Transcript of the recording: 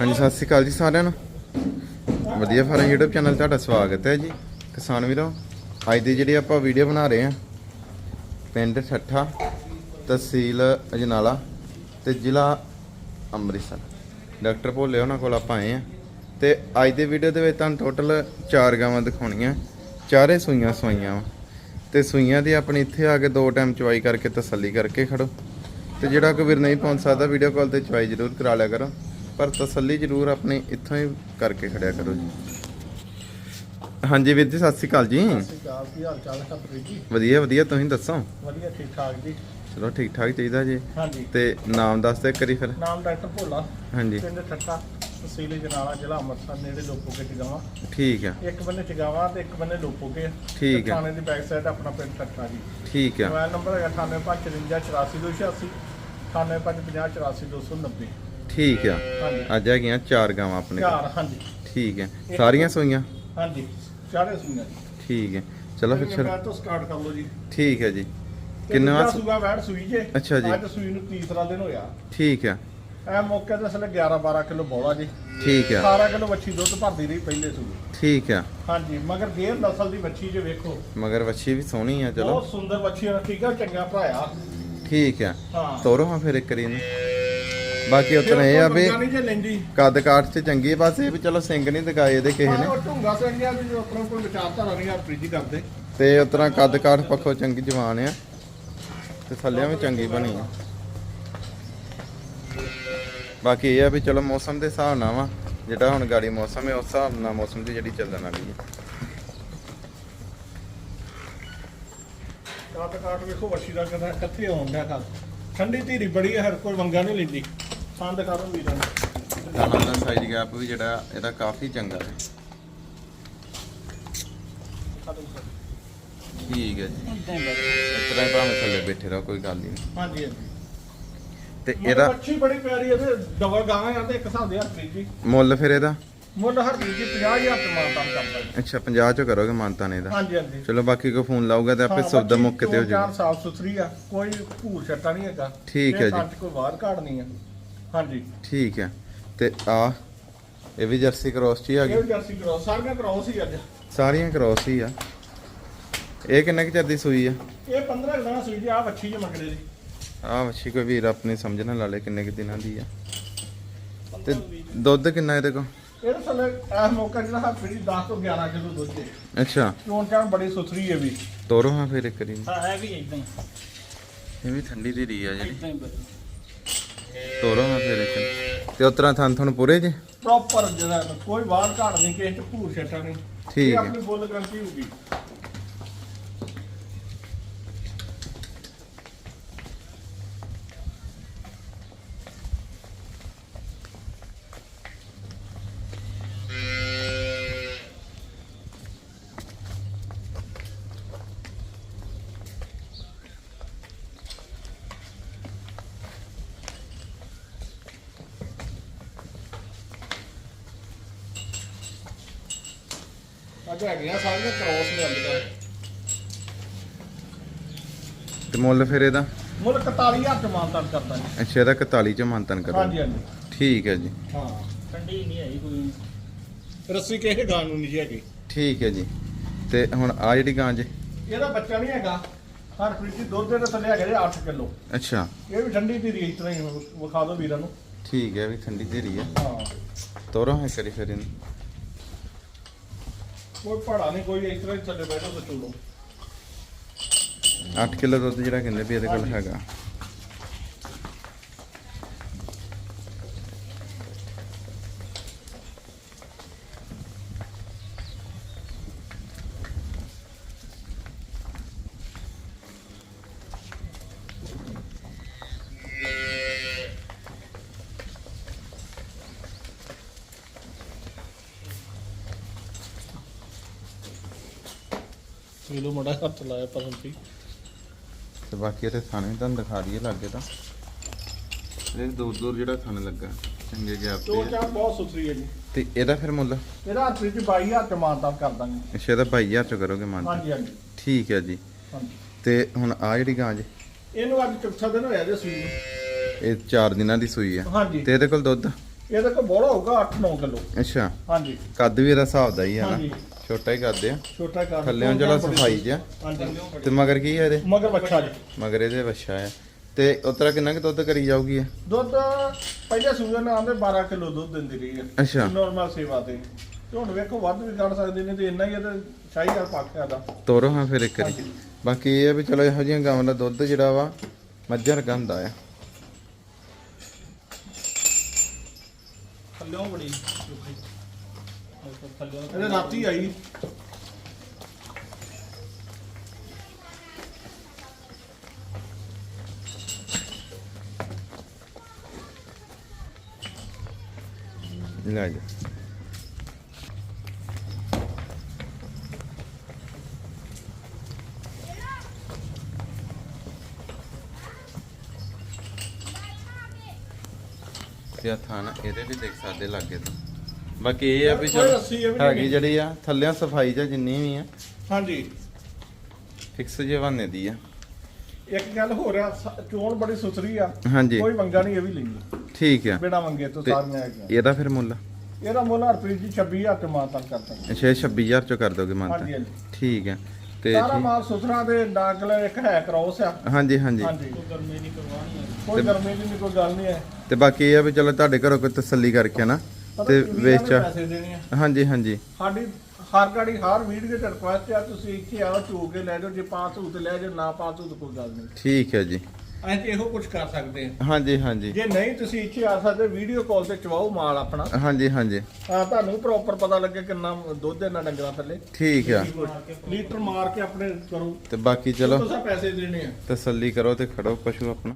ਹਾਂਜੀ, ਸਤਿ ਸ਼੍ਰੀ ਅਕਾਲ ਜੀ ਸਾਰਿਆਂ ਨੂੰ। ਵਧੀਆ ਫਾਰਮ YouTube ਚੈਨਲ ਤੁਹਾਡਾ ਸਵਾਗਤ ਹੈ ਜੀ। ਕਿਸਾਨ ਵੀਰੋ, ਅੱਜ ਦੀ ਜਿਹੜੀ ਆਪਾਂ ਵੀਡੀਓ ਬਣਾ ਰਹੇ ਹਾਂ, ਪਿੰਡ ਠੱਠਾ, ਤਹਿਸੀਲ ਅਜਨਾਲਾ ਤੇ ਜ਼ਿਲ੍ਹਾ ਅੰਮ੍ਰਿਤਸਰ। ਡਾਕਟਰ ਭੋਲੇ ਉਹਨਾਂ ਕੋਲ ਆਪਾਂ ਆਏ ਆ ਤੇ ਅੱਜ ਦੀ ਵੀਡੀਓ ਦੇ ਵਿੱਚ ਤੁਹਾਨੂੰ ਟੋਟਲ 4 ਗਾਵਾਂ ਦਿਖਾਉਣੀਆਂ। ਚਾਰੇ ਸੂਈਆਂ ਸਵਾਈਆਂ ਵਾਂ। ਤੇ ਸੂਈਆਂ ਦੀ ਆਪਣੀ ਇੱਥੇ ਆ ਕੇ ਦੋ ਟਾਈਮ ਚਵਾਈ ਕਰਕੇ ਤਸੱਲੀ ਕਰਕੇ ਖੜੋ। ਤੇ ਜਿਹੜਾ ਕੋਈ ਵੀਰ ਨਹੀਂ ਪਹੁੰਚ ਸਕਦਾ ਵੀਡੀਓ ਕਾਲ ਤੇ ਚਵਾਈ ਜ਼ਰੂਰ ਕਰਾ ਲਿਆ ਕਰੋ। ਪਰ ਤਸੱਲੀ ਜ਼ਰੂਰ ਆਪਣੀ ਇੱਥੋਂ ਹੀ ਕਰਕੇ ਖੜਿਆ ਕਰੋ ਜੀ। ਹਾਂਜੀ ਵੀਰ ਜੀ ਸਤਿ ਸ਼੍ਰੀ ਅਕਾਲ ਜੀ। ਸਤਿ ਸ਼੍ਰੀ ਅਕਾਲ ਕੀ ਹਾਲ ਚਾਲ ਹੈ ਸਤਿ ਜੀ? ਵਧੀਆ ਵਧੀਆ ਤੁਸੀਂ ਦੱਸੋ? ਵਧੀਆ ਠੀਕ ਠਾਕ ਜੀ। ਚਲੋ ਠੀਕ ਠਾਕ ਚਾਹੀਦਾ ਜੀ। ਹਾਂਜੀ। ਤੇ ਨਾਮ ਦੱਸ ਦੇ ਕਰੀ ਫਿਰ। ਨਾਮ ਡਾਕਟਰ ਭੋਲਾ। ਹਾਂਜੀ। ਪਿੰਡ ਠੱਟਾ ਤਹਿਸੀਲ ਜਨਾਲਾ ਜ਼ਿਲ੍ਹਾ ਅੰਮ੍ਰਿਤਸਰ ਨੇੜੇ ਲੋਪੋਕੇ ਚਗਾਵਾ। ਠੀਕ ਆ। ਇੱਕ ਬੰਨੇ ਚਗਾਵਾ ਤੇ ਇੱਕ ਬੰਨੇ ਲੋਪੋਕੇ। ਠੀਕ ਹੈ। ਥਾਣੇ ਦੀ ਬੈਕ ਸਾਈਡ ਆਪਣਾ ਪਿੰਡ ਠੱਟਾ ਜੀ। ਠੀਕ ਆ। ਮੋਬਾਈਲ ਨੰਬਰ ਹੈਗਾ 9854584286 9855844290 ਠੀਕ ਆ। ਹਾਂਜੀ। ਅੱਜ ਹੈਗੀਆਂ ਚਾਰ ਗਾਵਾਂ ਆਪਣੇ ਕੋਲ। ਚਾਰ ਹਾਂਜੀ। ਠੀਕ ਹੈ ਸਾਰੀਆਂ ਸੂਈਆਂ? ਹਾਂਜੀ ਚਾਰੇ ਸੂਈਆਂ ਜੀ। ਠੀਕ ਹੈ ਚਲੋ ਫਿਰ ਮੈਂ ਤੋਂ ਸਟਾਰਟ ਕਰ ਲਓ ਜੀ। ਠੀਕ ਹੈ ਜੀ। ਕਿੰਨਾ ਸੂਗਾ ਵੈੜ ਸੂਈ ਜੇ। ਅੱਛਾ ਜੀ। ਅੱਜ ਸੂਈ ਨੂੰ ਤੀਸਰਾ ਦਿਨ ਹੋਇਆ। ਠੀਕ ਆ। ਇਹ ਮੌਕੇ ਤੇ ਅਸਲੇ 11 12 ਕਿਲੋ ਬੋਲਾ ਜੀ। ਠੀਕ ਆ। 18 ਕਿਲੋ ਵੱਛੀ ਦੁੱਧ ਭਰਦੀ ਰਹੀ ਪਹਿਲੇ ਸੂਏ। ਠੀਕ ਆ। ਹਾਂਜੀ ਮਗਰ ਗੇਰ ਨਸਲ ਦੀ ਵੱਛੀ ਜੇ ਵੇਖੋ। ਮਗਰ ਵੱਛੀ ਵੀ ਸੋਹਣੀ ਆ ਚਲੋ। ਬਹੁਤ ਸੁੰਦਰ ਵੱਛੀ ਆ ਠੀਕ ਆ ਚੰਗਾ ਭਰਾਇਆ। ਠੀਕ ਆ। ਹਾਂ। ਤੋਰੋ ਹਾਂ ਫਿਰ ਇੱਕ ਇਹਨੂੰ। ਬਾਕੀ ਉਤਨਾ ਇਹ ਆ ਵੀ ਨਹੀਂ ਜੇ ਲੈਂਦੀ। ਕੱਦ ਕਾਠ ਤੇ ਚੰਗੀ ਆ, ਬਸ ਇਹ ਵੀ ਚਲੋ ਸਿੰਘ ਨਹੀਂ ਦਿਖਾਏ ਇਹਦੇ ਕਿਸੇ ਨੇ। ਉਹ ਢੁੰਗਾ ਸਿੰਘਿਆ ਵੀ ਜੋ ਆਪਣਾ ਕੋਈ ਵਿਚਾਰਧਾਰਾ ਨਹੀਂ ਆ ਪ੍ਰੀਤੀ ਕਰਦੇ। ਤੇ ਉਤਨਾ ਕੱਦ ਕਾਠ ਪੱਖੋਂ ਚੰਗੀ ਜਵਾਨ ਆ। ਤੇ ਥੱਲਿਆਂ ਵੀ ਚੰਗੀ ਬਣੀ ਆ। ਬਾਕੀ ਇਹ ਆ ਵੀ ਚਲੋ ਮੌਸਮ ਦੇ ਹਿਸਾਬ ਨਾਲ ਵਾ ਜਿਹੜਾ ਹੁਣ ਗਾੜੀ ਮੌਸਮ ਹੈ ਉਸ ਹਿਸਾਬ ਨਾਲ ਮੌਸਮ ਦੀ ਜਿਹੜੀ ਚੱਲਣ ਵਾਲੀ ਹੈ ਕਾਟ ਕਾਟ ਵੇਖੋ ਵੱਛੀ ਦਾ ਕਿੰਨਾ ਕਿੱਥੇ ਆਉਂਦਾ ਕੱਲ ਠੰਡੀ ਧੀਰੀ ਬੜੀ ਹੈ ਹਰ ਕੋਈ ਵੰਗਾ ਨਹੀਂ ਲੈਂਦੀ। ਸੰਦ ਕਰਨ ਵੀਰਾਂ ਨੂੰ ਦਾਣਾ ਦਾ ਸਾਈਜ਼ ਗੈਪ ਵੀ ਜਿਹੜਾ ਇਹਦਾ ਕਾਫੀ ਚੰਗਾ ਹੈ। ਠੀਕ ਹੈ ਜੀ। ਇਸ ਤਰ੍ਹਾਂ ਭਾਵੇਂ ਥੱਲੇ ਬੈਠੇ ਰਹੋ ਕੋਈ ਗੱਲ ਨਹੀਂ। ਹਾਂਜੀ ਹਾਂਜੀ। ਤੇ ਇਹਦਾ ਵੱਛੀ ਬੜੀ ਪਿਆਰੀ ਹੈ ਤੇ ਡਬਲ ਗਾਂ ਆ ਤੇ ਇੱਕ ਹਿਸਾਬ ਦੇ ਹਰ ਪ੍ਰੀਤੀ ਮੁੱਲ ਫਿਰ ਇਹਦਾ? ਮੁੱਲ ਹਰ ਪ੍ਰੀਤੀ 50000 ਤੇ ਮਾਨਤਾਨ ਕਰਦਾ ਜੀ। ਅੱਛਾ 50 ਚੋਂ ਕਰੋਗੇ ਮਾਨਤਾ ਨੇ ਇਹਦਾ? ਹਾਂਜੀ ਹਾਂਜੀ। ਚਲੋ ਬਾਕੀ ਕੋਈ ਫੋਨ ਲਾਊਗਾ ਤੇ ਆਪੇ ਸੌਦਾ ਮੁੱਕ ਤੇ ਹੋ ਚਾਰ ਜਾਊਗਾ। ਸਾਫ਼ ਸੁਥਰੀ ਆ ਕੋਈ ਭੂਰ ਛੱਟਾ ਨਹੀਂ ਹੈਗਾ। ਠੀਕ ਹੈ ਜੀ। ਕੋਈ ਬਾਹਰ ਕਾੜ ਨਹੀਂ ਆ। ਹਾਂਜੀ। ਠੀਕ ਹੈ। ਤੇ ਆ ਇਹ ਵੀ ਜਰਸੀ ਕ੍ਰੋਸ ਚ ਹੀ ਆ ਇਹ ਗਈ? ਜਰਸੀ ਕਰਾਓ ਸਾਰੀਆਂ ਕਰਾਓ ਸੀ ਅੱਜ। ਸਾਰੀਆਂ ਕ੍ਰੋਸ ਹੀ ਆ। ਇਹ ਕਿੰਨੇ ਕੁ ਚਿਰ ਦੀ ਸੂਈ ਆ? ਇਹ 15 ਦਿਨਾਂ ਸੂਈ ਜੀ ਆ ਵੱਛੀ ਜੇ ਮੰਗੜੇ ਦੀ ਆ ਵੱਛੀ ਕੋਈ ਵੀਰ ਆਪਣੀ ਸਮਝ ਨਾ ਲਾ ਲੇ ਕਿੰਨੇ ਕੁ ਦਿਨਾਂ ਦੀ ਆ। ਤੇ ਦੁੱਧ ਕਿੰਨਾ ਇਹਦੇ ਕੋਲ? ਇਹ ਥੱਲੇ ਇਹ ਮੌਕਾ ਜਿਹੜਾ ਹੱਥ ਫਰੀ 10 ਤੋਂ 11 ਕਿਲੋ ਦੁੱਧ ਦੇ ਅੱਛਾ। ਚੋਣ ਚਾਣ ਬੜੀ ਸੁਥਰੀ ਹੈ ਵੀ। ਤੋਰੋ ਹਾਂ ਫਿਰ ਇੱਕ ਵਾਰੀ। ਹਾਂ ਹੈ ਵੀ ਇਦਾਂ ਹੀ। ਇਹ ਵੀ ਠੰਡੀ ਦੀ ਰੀ ਆ ਜਿਹੜੀ। ਇਦਾਂ ਹੀ ਬਸ। ਤੋਰੋ ਹਾਂ ਫਿਰ ਇੱਕ। ਤੇ ਉਤਰਾ ਥਾਂ ਤੁਹਾਨੂੰ ਪੂਰੇ ਜੇ ਪ੍ਰੋਪਰ ਜਿਹੜਾ ਕੋਈ ਬਾਹਰ ਕਾੜ ਨਹੀਂ ਕਿਸੇ ਚ ਭੂਰ ਛੱਟਾ ਨਹੀਂ ਠੀਕ ਹੈ। ਆਪਣੀ ਬੁੱਲ ਗਰੰਟੀ ਹੋਊਗੀ ਅੱਜ ਹੈਗੀਆਂ ਸਾਰੀਆਂ ਕ੍ਰੋਸ ਮਿਲਦੀਆਂ ਤੇ ਮੁੱਲ ਫਿਰ ਇਹਦਾ? ਮੁੱਲ 41000 ਚ ਮਾਨਤਾਨ ਕਰਦਾ ਜੀ। ਅੱਛਾ ਇਹਦਾ 41 ਚ ਮੰਤਨ ਕਰੋ। ਹਾਂਜੀ ਹਾਂਜੀ। ਠੀਕ ਹੈ ਜੀ। ਹਾਂ। ਠੰਡੀ ਨਹੀਂ ਆਈ ਕੋਈ। ਰੱਸੀ ਕਿਸੇ ਗਾਂ ਨੂੰ ਨਹੀਂ ਜੀ ਹੈਗੀ। ਠੀਕ ਹੈ ਜੀ। ਤੇ ਹੁਣ ਆ ਜਿਹੜੀ ਗਾਂ ਜੇ? ਇਹਦਾ ਬੱਚਾ ਨਹੀਂ ਹੈਗਾ। ਹਰ ਪ੍ਰੀਤੀ ਦੁੱਧ ਦੇ ਥੱਲੇ ਹੈਗਾ ਜੀ 8 ਕਿਲੋ। ਅੱਛਾ। ਇਹ ਵੀ ਠੰਡੀ ਦੀ ਰੀਤ ਤਰ੍ਹਾਂ ਹੀ ਵਿਖਾ ਦਿਓ ਵੀਰਾਂ ਨੂੰ। ਠੀਕ ਹੈ ਵੀ ਠੰਡੀ ਧੀਰੀ ਆ ਹਾਂ। ਤੋਰੋ ਹਾਂ ਕਰੀ ਫਿਰ ਇਹਨੂੰ। ਕੋਈ ਪੜਾ ਨਹੀਂ, ਕੋਈ ਇਸ ਤਰ੍ਹਾਂ ਹੀ ਥੱਲੇ ਬੈਠੋ ਤੇ ਚੋਲੋ। 8 ਕਿਲੋ ਦੁੱਧ ਜਿਹੜਾ ਕਹਿੰਦੇ ਵੀ ਇਹਦੇ ਕੋਲ ਹੈਗਾ। ਵੀਲੋ ਮੜਾ ਹੱਥ ਲਾਇਆ ਪਰਮ ਸੀ ਤੇ ਬਾਕੀ ਇਹਦੇ ਥਾਣੇ ਤੁਹਾਨੂੰ ਦਿਖਾ ਦਈਏ ਲੱਗੇ ਤਾਂ। ਇਹ ਦੂਰ ਦੂਰ ਜਿਹੜਾ ਥਣ ਲੱਗਾ ਚੰਗੇ ਚੋ ਤੇ ਚਾਂ ਬਹੁਤ ਸੁਥਰੀ ਹੈ ਜੀ। ਤੇ ਇਹਦਾ ਫਿਰ ਮੁੱਲ? ਇਹਦਾ ਹਰ ਪ੍ਰੀਤੀ 22000 ਚ ਮਾਨਤਾਨ ਕਰ ਦਾਂਗੇ। ਅੱਛਾ ਇਹਦਾ 22000 ਚ ਕਰੋਗੇ ਮੰਨ ਹਾਂਜੀ ਹਾਂਜੀ। ਠੀਕ ਹੈ ਜੀ। ਹਾਂਜੀ। ਤੇ ਹੁਣ ਆ ਜਿਹੜੀ ਗਾਂ ਜੇ? ਇਹਨੂੰ ਅੱਜ ਚੌਥਾ ਦਿਨ ਹੋਇਆ ਜੇ ਸੂਈ ਨੂੰ। ਇਹ 4 ਦਿਨਾਂ ਦੀ ਸੂਈ ਆ। ਹਾਂਜੀ। ਤੇ ਇਹਦੇ ਕੋਲ ਦੁੱਧ? ਇਹਦੇ ਕੋਲ ਬੋਲਾ ਹੋਊਗਾ 8-9 ਕਿਲੋ। ਅੱਛਾ। ਹਾਂਜੀ। ਕੱਦ ਵੀ ਇਹਦਾ ਹਿਸਾਬ ਦਾ ਹੀ ਹੈ ਨਾ। ਹਾਂਜੀ। ਛੋਟਾ ਹੀ ਕੱਦ ਆ। ਛੋਟਾ ਕਰ ਥੱਲੇੋਂ ਜਿਹੜਾ ਸਫ਼ਾਈ ਜਿਹਾ। ਹਾਂਜੀ। ਤੇ ਮਗਰ ਕੀ ਹੈ ਇਹਦੇ? ਮਗਰ ਬੱਚਾ ਜੀ। ਮਗਰ ਇਹਦੇ ਵੱਛਾ ਹੈ ਤੇ ਉਤਰਾ ਕਿੰਨਾ ਕੁ ਦੁੱਧ ਕਰੀ ਜਾਊਗੀ ਇਹ? ਦੁੱਧ ਪਹਿਲੇ ਸੂਏ ਨਾਲ ਆਂਦੇ 12 ਕਿਲੋ ਦੁੱਧ ਦਿੰਦੀ ਰਹੀ ਹੈ ਅੱਛਾ। ਨਾਰਮਲ ਸੇਵਾ ਤੇ। ਤੇ ਹੁਣ ਵੇਖੋ ਵੱਧ ਵੀ ਕੱਢ ਸਕਦੇ ਨੇ ਤੇ ਇੰਨਾ ਹੀ ਇਹਦੇ ਸ਼ਾਹੀ ਵਾਲ ਪੱਕਿਆ ਦਾ। ਤੋਰੋ ਹਾਂ ਫਿਰ ਇੱਕ ਵਾਰੀ। ਬਾਕੀ ਇਹ ਆ ਵੀ ਚਲੋ ਇਹੋ ਜਿਹੀਆਂ ਗਾਵਾਂ ਦਾ ਦੁੱਧ ਜਿਹੜਾ ਵਾ ਮੱਝਾਂ ਵਰਗਾ ਹੁੰਦਾ ਆ। ਥੱਲਿਓਂ ਬੜੀ ਥੱਲਿਓਂ ਇਹਦੇ ਰਾਤੀ ਆਈ ਲੈ ਜਾ। ਤੇ ਆ ਥਾਣਾ ਇਹਦੇ ਵੀ ਦੇਖ ਸਕਦੇ ਲੱਗੇ ਤੋਂ। ਬਾਕੀ ਇਹ ਆ ਵੀ ਚਲੋ ਹੈਗੀ। ਜਿਹੜੀ ਆ ਥੱਲਿਆਂ ਸਫ਼ਾਈ ਜਾਂ ਜਿੰਨੀ ਵੀ ਆ ਹਾਂਜੀ। ਫਿਕਸ ਜੇ ਬਹਾਨੇ ਦੀ ਆ। ਇੱਕ ਗੱਲ ਹੋ ਰਿਹਾ ਚੋਣ ਬੜੀ ਸੁਥਰੀ ਆ। ਹਾਂਜੀ। ਕੋਈ ਮੰਗਾ ਨਹੀਂ ਇਹ ਵੀ ਲੈਂਦੀ। ਠੀਕ ਆ। ਬਿਨਾ ਮੰਗੇ ਤੋਂ ਸਾਰੀਆਂ ਹੈਗੀਆਂ। ਇਹਦਾ ਫਿਰ ਮੁੱਲ? ਇਹਦਾ ਮੁੱਲ ਹਰਪ੍ਰੀਤ ਜੀ 26000 ਤੇ ਮਾਂ ਤੱਕ ਕਰਦਾ ਅੱਛਾ ਇਹ 26000 ਚੋਂ ਕਰ ਦੋਗੇ ਹਾਂਜੀ ਮੰਨਤਾ ਹਾਂਜੀ ਠੀਕ ਆ। ਤੇ ਸਾਰਾ ਮਾਲ ਸੁਥਰਾ ਤੇ ਡਾਕਲ ਇੱਕ ਹੈ ਕ੍ਰੋਸ ਆ। ਹਾਂਜੀ ਹਾਂਜੀ। ਹਾਂਜੀ। ਕੋਈ ਗਰਮੀ ਨਹੀਂ ਕਰਵਾਣੀ ਕੋਈ ਗਰਮੀ ਦੀ ਨਹੀਂ ਕੋਈ ਗੱਲ ਨਹੀਂ ਹੈ। ਤੇ ਬਾਕੀ ਇਹ ਆ ਵੀ ਚਲੋ ਤੁਹਾਡੇ ਘਰੋਂ ਕੋਈ ਤਸੱਲੀ ਕਰਕੇ ਨਾ ਤੇ ਵੇਚ। ਪੈਸੇ ਦੇਣੇ ਆ। ਹਾਂਜੀ ਹਾਂਜੀ। ਸਾਡੀ ਹਰ ਗਾੜੀ ਹਰ ਵੀਡੀਓ ਤੇ ਰਿਕੁਐਸਟ ਆ ਤੁਸੀਂ ਇੱਥੇ ਆਓ ਚੋ ਕੇ ਲੈ ਜਾਓ ਜੇ ਪਾਸ ਹੋ ਤੇ ਲੈ ਜਾਓ ਨਾ ਪਾਸ ਹੋ ਤਾਂ ਕੋਈ ਗੱਲ ਨਹੀਂ। ਠੀਕ ਹੈ ਜੀ। ਅਸੀਂ ਤੇ ਇਹੋ ਕੁਝ ਕਰ ਸਕਦੇ ਹਾਂ ਹਾਂਜੀ ਹਾਂਜੀ। ਜੇ ਨਹੀਂ ਤੁਸੀਂ ਇੱਥੇ ਆ ਸਕਦੇ ਵੀਡੀਓ ਕਾਲ ਤੇ ਚਵਾਓ ਮਾਲ ਆਪਣਾ। ਹਾਂਜੀ ਹਾਂਜੀ। ਆ ਤੁਹਾਨੂੰ ਪ੍ਰੋਪਰ ਪਤਾ ਲੱਗੇ ਕਿੰਨਾ ਦੁੱਧ ਇਹਨਾਂ ਡੰਗਰਾਂ ਥੱਲੇ। ਠੀਕ ਆ। ਲੀਟਰ ਮਾਰ ਕੇ ਆਪਣੇ ਕਰੋ। ਤੇ ਬਾਕੀ ਚਲੋ। ਤੁਸੀਂ ਪੈਸੇ ਦੇਣੇ ਆ। ਤਸੱਲੀ ਕਰੋ ਤੇ ਖੜੋ ਪਸ਼ੂ ਆਪਣਾ।